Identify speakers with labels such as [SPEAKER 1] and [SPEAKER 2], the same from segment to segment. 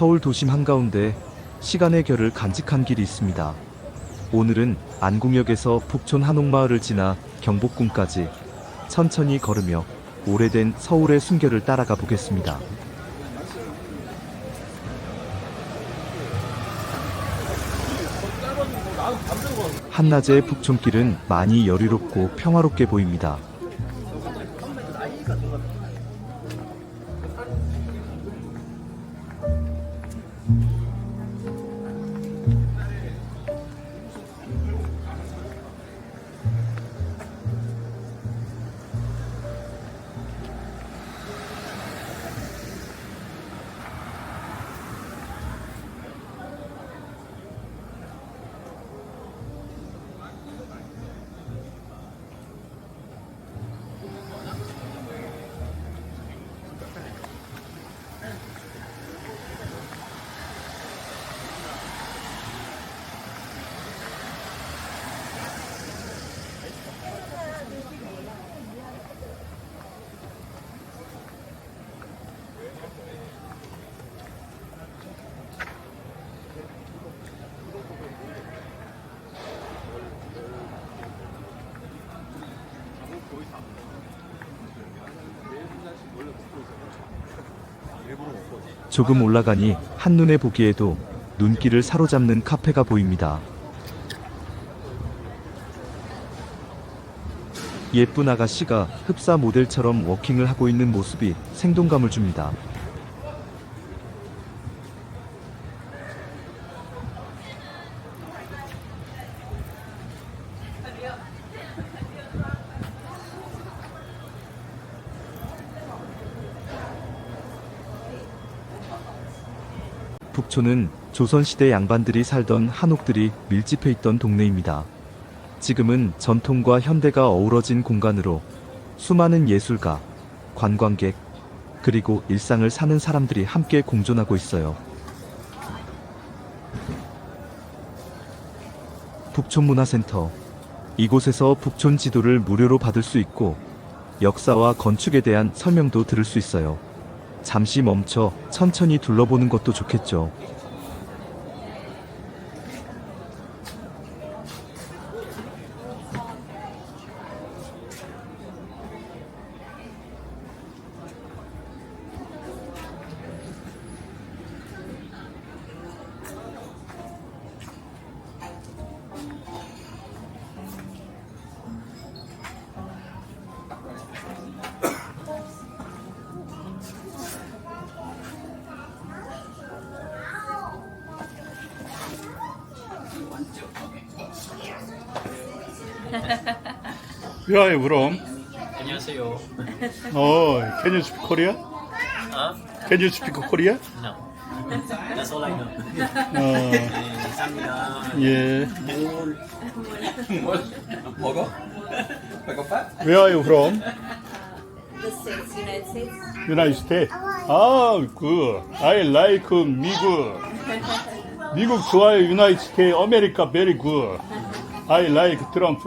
[SPEAKER 1] 서울 도심 한가운데 시간의 결을 간직한 길이 있습니다. 오늘은 안국역에서 북촌 한옥마을을 지나 경복궁까지 천천히 걸으며 오래된 서울의 순결을 따라가 보겠습니다. 한낮의 북촌길은 많이 여유롭고 평화롭게 보입니다. 조금 올라가니 한눈에 보기에도 눈길을 사로잡는 카페가 보입니다. 예쁜 아가씨가 흡사 모델처럼 워킹을 하고 있는 모습이 생동감을 줍니다. 북촌은 조선시대 양반들이 살던 한옥들이 밀집해 있던 동네입니다. 지금은 전통과 현대가 어우러진 공간으로 수많은 예술가, 관광객, 그리고 일상을 사는 사람들이 함께 공존하고 있어요. 북촌문화센터. 이곳에서 북촌 지도를 무료로 받을 수 있고 역사와 건축에 대한 설명도 들을 수 있어요. 잠시 멈춰 천천히 둘러보는 것도 좋겠죠.
[SPEAKER 2] Where are you from?
[SPEAKER 3] 안녕하세요.
[SPEAKER 2] Oh, can you speak Korea?
[SPEAKER 3] Huh?
[SPEAKER 2] Can you speak Korea?
[SPEAKER 3] No. That's all I know.
[SPEAKER 2] 어,
[SPEAKER 3] 네, 감사합니다.
[SPEAKER 2] 예.
[SPEAKER 3] 먹어?
[SPEAKER 2] Where are you from?
[SPEAKER 4] The States, United States.
[SPEAKER 2] United States. 아, good. I like 미국. 미국 좋아요. United States. America very good. I like Trump.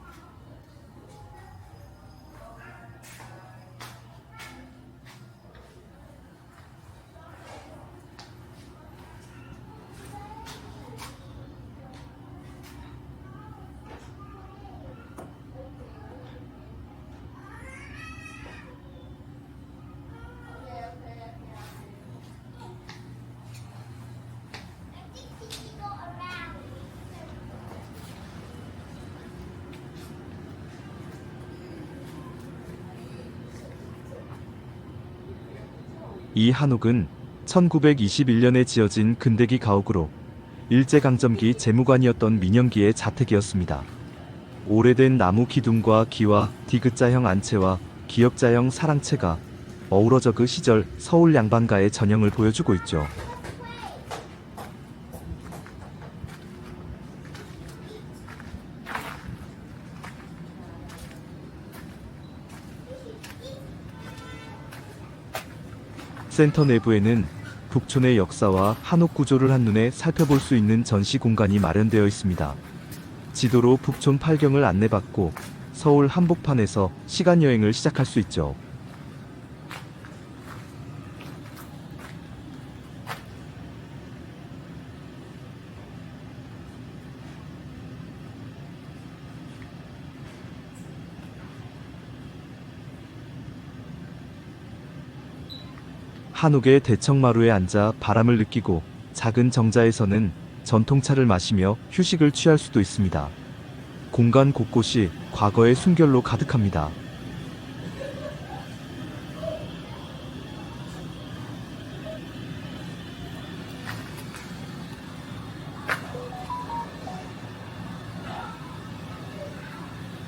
[SPEAKER 1] 이 한옥은 1921년에 지어진 근대기 가옥으로 일제강점기 재무관이었던 민영기의 자택이었습니다. 오래된 나무 기둥과 기와 디귿자형 안채와 기역자형 사랑채가 어우러져 그 시절 서울 양반가의 전형을 보여주고 있죠. 센터 내부에는 북촌의 역사와 한옥 구조를 한눈에 살펴볼 수 있는 전시 공간이 마련되어 있습니다. 지도로 북촌 팔경을 안내받고 서울 한복판에서 시간 여행을 시작할 수 있죠. 한옥의 대청마루에 앉아 바람을 느끼고 작은 정자에서는 전통차를 마시며 휴식을 취할 수도 있습니다. 공간 곳곳이 과거의 순결로 가득합니다.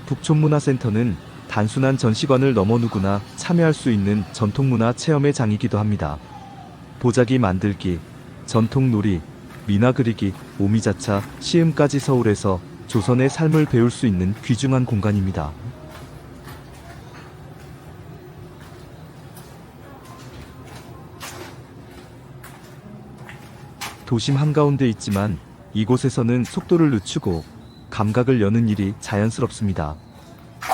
[SPEAKER 1] 북촌문화센터는 단순한 전시관을 넘어 누구나 참여할 수 있는 전통문화 체험의 장이기도 합니다. 보자기 만들기, 전통놀이, 미나 그리기, 오미자차, 시음까지 서울에서 조선의 삶을 배울 수 있는 귀중한 공간입니다. 도심 한가운데 있지만 이곳에서는 속도를 늦추고 감각을 여는 일이 자연스럽습니다.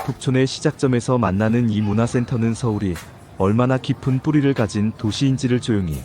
[SPEAKER 1] 북촌의 시작점에서 만나는 이 문화센터는 서울이 얼마나 깊은 뿌리를 가진 도시인지를 조용히